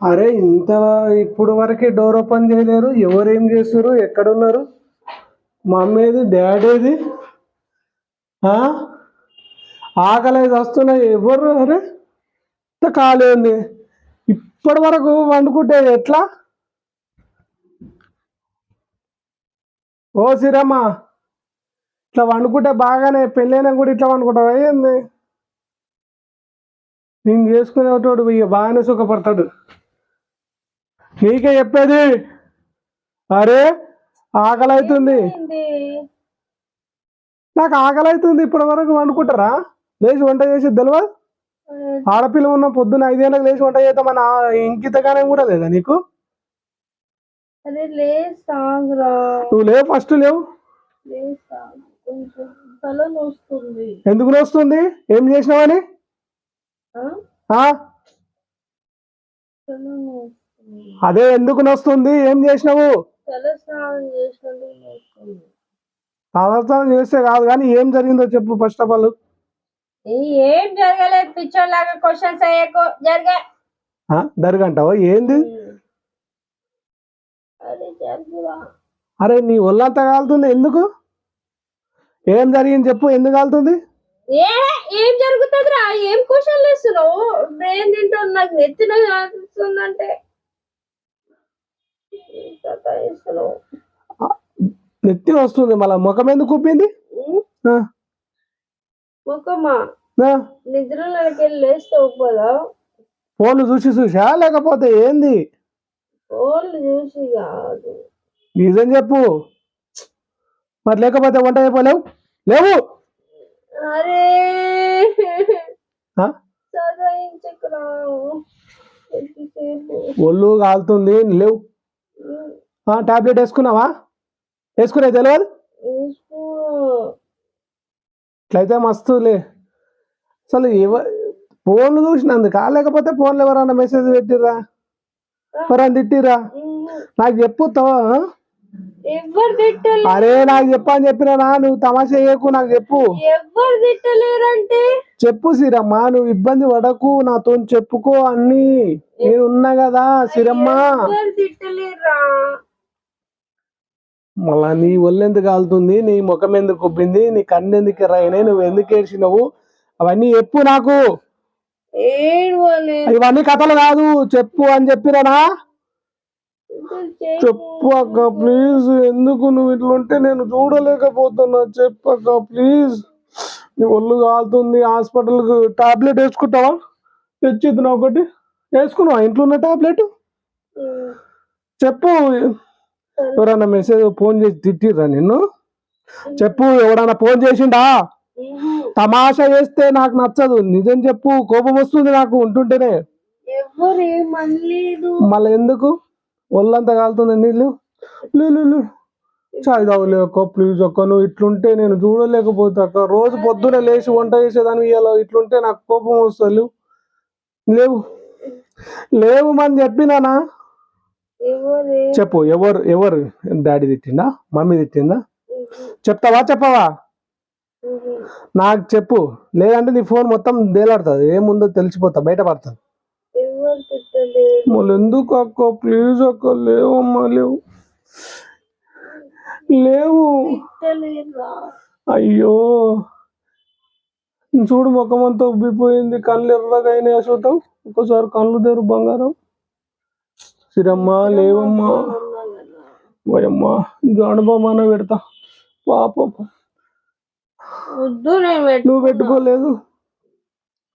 అరే ఇంత ఇప్పుడు వరకే డోర్ ఓపెన్ చేయలేరు. ఎవరు ఏం చేస్తారు ఎక్కడున్నారు? మమ్మీది డాడీది? ఆ? ఆకలి వస్తున్నాయి. ఎవరు అరే ఇంత ఖాళీ ఉంది. ఇప్పటి వరకు వండుకుంటే ఎట్లా? ఓ సిరమ్మ ఇట్లా వండుకుంటే బాగానే పెళ్ళైనా కూడా ఇట్లా వండుకుంటావా? ఏంది? నేను చేసుకునేటోడు ఇక బాగానే సుఖపడతాడు. నీకే చెప్పేది? అరే ఆకలి అవుతుంది? నాకు ఆకలి అవుతుంది ఇప్పటి వరకు వండుకుంటారా? లేచి వంట చేసి తెలియదు ఆడపిల్ల ఉన్న పొద్దున్న ఐదేళ్ళకి లేచి వంట చేద్దామని ఇంకితగానే కూడా లేదా నీకు? నువ్వు లేవు ఫస్ట్ లేవు. నొస్తుంది. ఎందుకు వస్తుంది ఏం చేసినావని? నొస్తుంది అదే ఎందుకు నొస్తుంది? ఏం చేసినావు? తలస్నానం చేస్తే కాదు కానీ ఏం జరిగిందో చెప్పు ఫస్ట్ ఆఫ్ ఆల్ ఏ, జరగలేదు పిచ్చోన్ లాగా క్వశ్చన్స్ అయ్యకు జరిగా దరగంటావా ఏంది? అరే నీ ఒళ్ళంతా కాలుతుంది ఎందుకు? ఏం జరిగింది చెప్పు ఎందుకు కాలుతుంది? ఏ ఏం జరుగుతుందిరా? ఏం క్వశ్చన్లు ఇస్తున్నావు బ్రెయిన్ తింటాను నాకు నెత్తిన ఇస్తున్నావు నెత్తి వస్తుంది మళ్ళీ ముఖం ఎందుకు ఆ, ముఖమా. నిద్రలోకి వెళ్ళి లేస్తే ఒప్పదా ఫోన్ చూసి చూసా? లేకపోతే ఏంది? ఫోన్లు చూసి కాదు. నిజం చెప్పు. మరి లేకపోతే వంట అయిపోలేవు లేవు! అరే! ఒళ్ళు కాలుతుంది లేవు. టాబ్లెట్ వేసుకున్నావా? వేసుకునే తెలియదు. ఇట్లయితే మస్తులే. అసలు ఎవ ఫోన్ చూసినందుకా? లేకపోతే ఫోన్లో ఎవరన్నా మెసేజ్ పెట్టిర్రా? ఎవరన్నా తిట్టిర్రా? నాకు చెప్పు అరే నాకు చెప్పు అని చెప్పినా నువ్వు తమాషా చేయకు నాకు చెప్పు. ఎవ్వరు తిట్టలేరంటే? చెప్పు సిరమ్మ నువ్వు ఇబ్బంది పడకు నాతో చెప్పుకో అన్ని. నేను ఉన్నా కదా సిరమ్మ. తిట్టలేరా? మళ్ళా నీ ఒళ్ళు ఎందుకు కాలుతుంది? నీ ముఖం ఎందుకు ఉబ్బింది నీ కన్ను ఎందుకు ఎర్రయినాయి నువ్వు ఎందుకు ఏడ్చినవు? అవన్నీ చెప్పు నాకు. ఇవన్నీ కథలు కాదు చెప్పు అని చెప్పిరానా చెప్పు అక్క ప్లీజ్ ఎందుకు నువ్వు ఇట్లుంటే నేను చూడలేకపోతున్నా. చెప్పు అక్క ప్లీజ్. నీ ఒళ్ళు కాలుతుంది హాస్పిటల్కి టాబ్లెట్ వేసుకుంటావా? తెచ్చిద్దునా ఒకటి? వేసుకున్నావా? ఇంట్లో ఉన్న టాబ్లెట్? చెప్పు. ఎవరన్నా మెసేజ్ ఫోన్ చేసి తిట్టిర్రా నిన్ను? చెప్పు ఎవడన్నా ఫోన్ చేసిండా? తమాషా చేస్తే నాకు నచ్చదు. నిజం చెప్పు. కోపం వస్తుంది నాకు ఉంటుంటేనే. మళ్ళీ ఎందుకు? ఒళ్ళంతా కాలుతుంది నీళ్ళు. లేదు చాయ్ తాగలే అక్క ప్లీజ్ అక్క నువ్వు ఇట్లుంటే నేను చూడలేకపోతే అక్క. రోజు పొద్దున లేచి వంట చేసేదాన్ని ఇవాళ ఇట్లుంటే నాకు కోపం వస్తుంది. లేవు. లేవు అని చెప్పినానా చెప్పు ఎవరు ఎవరు? డాడీ తిట్టిందా మమ్మీ తిట్టిందా? చెప్తావా చెప్పవా? నాకు చెప్పు. లేదంటే నీ ఫోన్ మొత్తం దేలాడుతుంది ఏముందో తెలిసిపోతా బయటపడుతుంది మళ్ళీ ఎందుకు అక్క? ప్లీజ్ అక్క లేవమ్మా లేవు. లేవు. అయ్యో. చూడు ముఖం అంతా ఉబ్బిపోయింది. కళ్ళు ఎర్రగా అయినాయి చూద్దాం. ఒక్కసారి కళ్ళు తెరు బంగారం. సిరమ్మా లేవమ్మా. ఓయమ్మా జానబామాన పెడతా. పాపం. నువ్వు పెట్టుకోలేదు.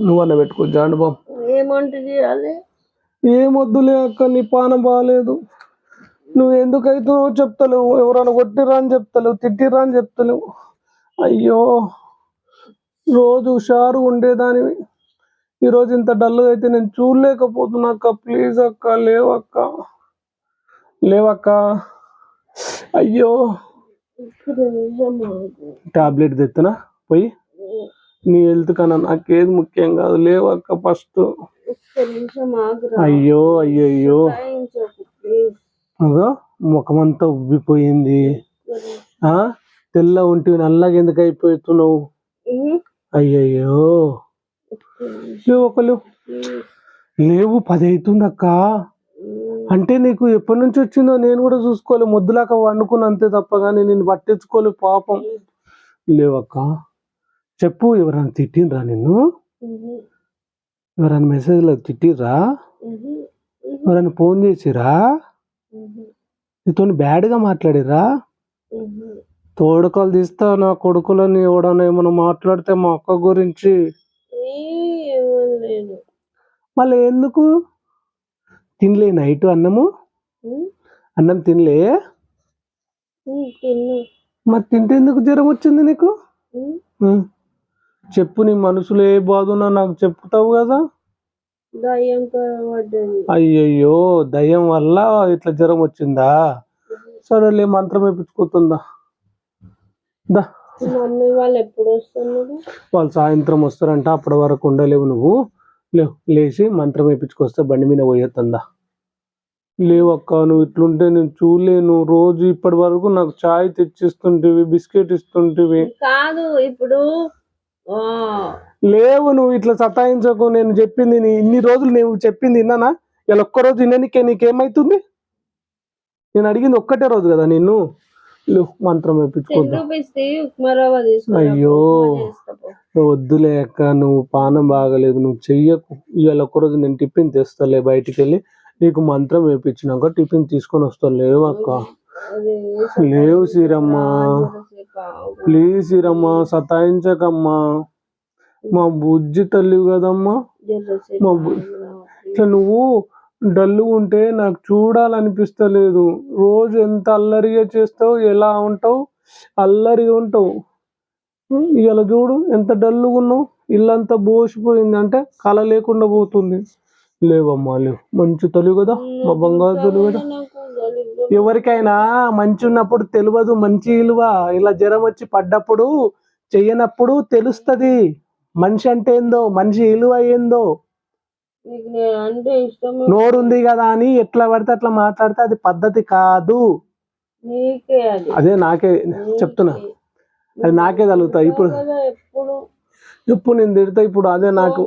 నువ్వన్న పెట్టుకో జానబామ్ ఏమంటే చేయాలి? ఏమొద్దులే అక్క నీ పానం బాగాలేదు నువ్వు ఎందుకైతే చెప్తలేవు. ఎవరైనా కొట్టిరా అని చెప్తలేవు తిట్టిరా అని చెప్తలేవు. అయ్యో రోజు హుషారు ఉండేదానివి. ఈరోజు ఇంత డల్గా అయితే నేను చూడలేకపోతున్నా అక్క. ప్లీజ్ అక్క లేవక్క. లేవక్క. అయ్యో. టాబ్లెట్ తెస్తున్నా పోయి. నీ హెల్త్ కన్నా నాకేది ముఖ్యం కాదు. లేవక్క ఫస్ట్. అయ్యో అయ్యో అయ్యో. అగో ముఖమంతా ఉబ్బిపోయింది. ఆ? తెల్ల ఉంటి నల్లగా ఎందుకు అయిపోతున్నావు? అయ్యయ్యో. లేవు ఒక లేవు పది అవుతుంది అక్క అంటే నీకు ఎప్పటి నుంచి వచ్చిందో నేను కూడా చూసుకోలే ముద్దులాక వండుకున్న అంతే తప్ప కానీ నేను పట్టించుకోలే పాపం. లేవక్క. చెప్పు ఎవరైనా తిట్టిండ్రా నిన్ను? ఎవరైనా మెసేజ్లో తిట్టిర్రా? ఎవరైనా ఫోన్ చేసిరా నీతో బ్యాడ్గా మాట్లాడిరా తోడుకలు తీస్తా నా కొడుకులని ఎవడన్నా ఏమైనా మాట్లాడితే మా అక్క గురించి? మళ్ళీ ఎందుకు? తినలే నైట్ అన్నము? అన్నం తినలే? మరి తింటే ఎందుకు జ్వరం వచ్చింది నీకు. చెప్పు నీ మనసులో ఏ బాధ ఉన్నా నాకు చెప్తావు కదా. అయ్యయ్యో దయ్యం వల్ల ఇట్లా జ్వరం వచ్చిందా? సరేలే మంత్రం వేపించుకుంటుందా దా. మమ్మీ వాళ్ళు ఎప్పుడు వస్తున్నారు? వాళ్ళు సాయంత్రం వస్తారంట అప్పటి వరకు ఉండలేవు నువ్వు. లేవు లేచి మంత్రం వేపించుకొస్తే బండి మీద పోయేస్తుందా లేవు అక్క నువ్వు ఇట్లుంటే నేను చూడలేను. రోజు ఇప్పటి వరకు నాకు చాయ్ తెచ్చిస్తుంటివి బిస్కెట్ ఇస్తుంటివి. కాదు ఇప్పుడు లేవు నువ్వు ఇట్లా సతాయించకు నేను చెప్పింది నీ ఇన్ని రోజులు నువ్వు చెప్పింది విన్నానా? ఇలా ఒక్క రోజు విననికే నీకేమైతుంది? నేను అడిగింది ఒక్కటే రోజు కదా నిన్ను. మంత్రం తీసుకురా అయ్యో. వద్దులే అక్క నువ్వు పానం బాగలేదు నువ్వు చెయ్యకు. ఇవాళ ఒక్కరోజు నేను టిఫిన్ తెస్తాలే బయటికి వెళ్ళి నీకు మంత్రం వేపించినాక టిఫిన్ తీసుకొని వస్తా లేవు అక్క లేవు సీరమ్మా. ప్లీజ్ సీరమ్మా సతాయించకమ్మా. మా బుజ్జి తల్లి కదమ్మా. మా ఇట్లా నువ్వు డల్లు ఉంటే నాకు చూడాలనిపిస్తలేదు. రోజు ఎంత అల్లరిగా చేస్తావు ఎలా ఉంటావు? అల్లరిగా ఉంటావు. ఇలా చూడు ఎంత డల్లుగా ఉన్నావు. ఇల్లంతా బోసిపోయింది. అంటే కళ లేకుండా పోతుంది. లేవమ్మా లేవు. మంచి తొలి కదా మా బంగారు తొలి కదా. ఎవరికైనా మంచి ఉన్నప్పుడు తెలియదు మంచి విలువ ఇలా జ్వరం వచ్చి పడ్డప్పుడు చెయ్యనప్పుడు తెలుస్తది. మనిషి అంటే ఏందో మనిషి విలువ ఏందో. నోరుంది కదా అని ఎట్లా పడితే అట్లా మాట్లాడితే అది పద్ధతి కాదు. అది. నాకే చెప్తున్నా. అది నాకే తగులుతా ఇప్పుడు ఇప్పుడు నేను తిడతా ఇప్పుడు అదే నాకు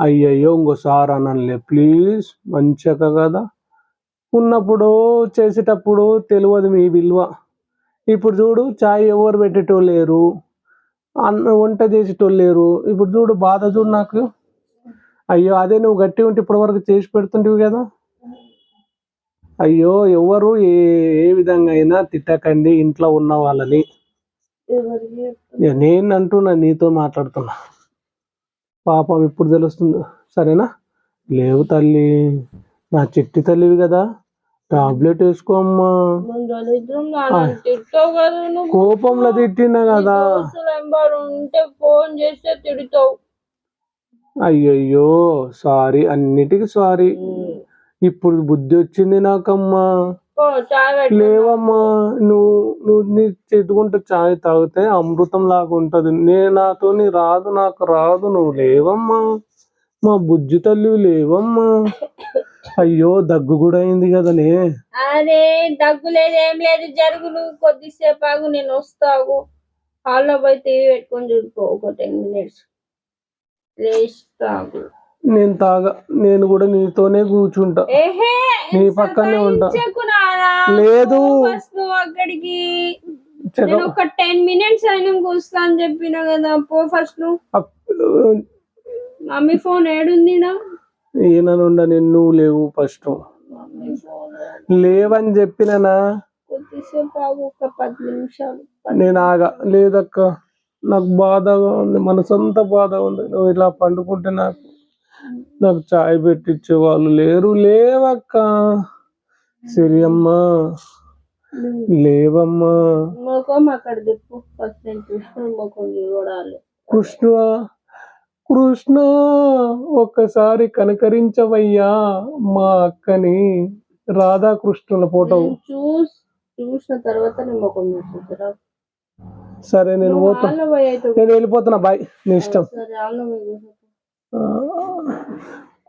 అయ్యయ్యో ఇంకోసారి అనలే ప్లీజ్ మంచిగా కదా. ఉన్నప్పుడు చేసేటప్పుడు తెలియదు మీ విలువ. ఇప్పుడు చూడు చాయ్ ఎవరు పెట్టేటోళ్ళు లేరు. అన్న వంట చేసేటోళ్ళు లేరు. ఇప్పుడు చూడు బాధ చూడు నాకు. అయ్యో అదే నువ్వు గట్టి ఉంటే ఇప్పటి వరకు చేసి పెడుతుంటివి కదా. అయ్యో ఎవరు ఏ ఏ విధంగా అయినా తిట్టకండి ఇంట్లో ఉన్న వాళ్ళని. నేను అంటున్నా నీతో మాట్లాడుతున్నా. పాపం ఇప్పుడు తెలుస్తుంది. సరేనా? లేవు తల్లి. నా చిట్టి తల్లివి కదా. టాబ్లెట్ వేసుకో అమ్మా నాన్న తిడతావు కదా నువ్వు. కోపంలో తిట్టినా కదా. ఉంటే ఫోన్ చేస్తే తిడతావు. అయ్యయ్యో సారీ అన్నిటికీ సారీ. ఇప్పుడు బుద్ధి వచ్చింది నాకమ్మా. లేవమ్మా నువ్వు నువ్వు నీ చెట్టుకుంటే చాయ్ తాగితే అమృతం లాగా ఉంటది. నే నాతోని రాదు నాకు రాదు నువ్వు లేవమ్మా. మా బుజ్జి తల్లి లేవమ్మా. అయ్యో దగ్గు కూడా అయింది కదనే. అరే దగ్గు లేదు ఏం లేదు జరుగు నువ్వు కొద్దిసేపు ఆగు. నేను వస్తాగు హాల్లో పోయి టీవీ పెట్టుకొని చూడుకో ఒక టెన్ మినిట్స్. లేస్తాగు నేను తాగా నేను కూడా నీతోనే కూర్చుంటా. ఏహే నీ పక్కనే ఉంటా. లేదు. అక్కడికి. నేను ఒక టెన్ మినిట్స్ అయినా కూర్చున్నా అని చెప్పిన కదా పో ఫస్ట్ నువ్వు. మమ్మీ ఫోన్ ఏడుందినా ఈయననుండ నేను నువ్వు లేవు ఫస్ట్. లేవని చెప్పిననా? నేను ఆగా. లేదక్క నాకు బాధగా ఉంది. మనసంతా బాధ ఉంది. నువ్వు ఇలా పండుకుంటే నాకు నాకు చాయ్ పెట్టించే వాళ్ళు లేరు. లేవక్క. సరి అమ్మా లేవమ్మా. కృష్ణ కృష్ణ ఒక్కసారి కనకరించవయ్యా మా అక్కని. రాధాకృష్ణుల ఫోటో. చూస్ చూసిన తర్వాత నేను ముఖం చూసుకుంటారా? సరే నేను నేను వెళ్ళిపోతున్నా బాయ్. నీ ఇష్టం.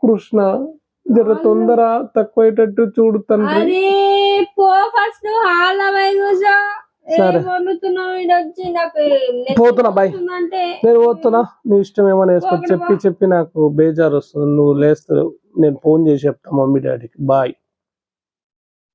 కృష్ణ జర తొందర తక్కువయ్యేటట్టు చూడు తండ్రి. పో ఫస్ట్ హాల్ సరే. పోతున్నా. వస్తుందంటే. నేను పోతున్నా నీ ఇష్టం ఏమైనా వేసుకో చెప్పి చెప్పి నాకు బేజారు వస్తుంది. నువ్వు లేస్తావు నేను ఫోన్ చేసి చెప్తా మమ్మీ డాడీకి. బాయ్.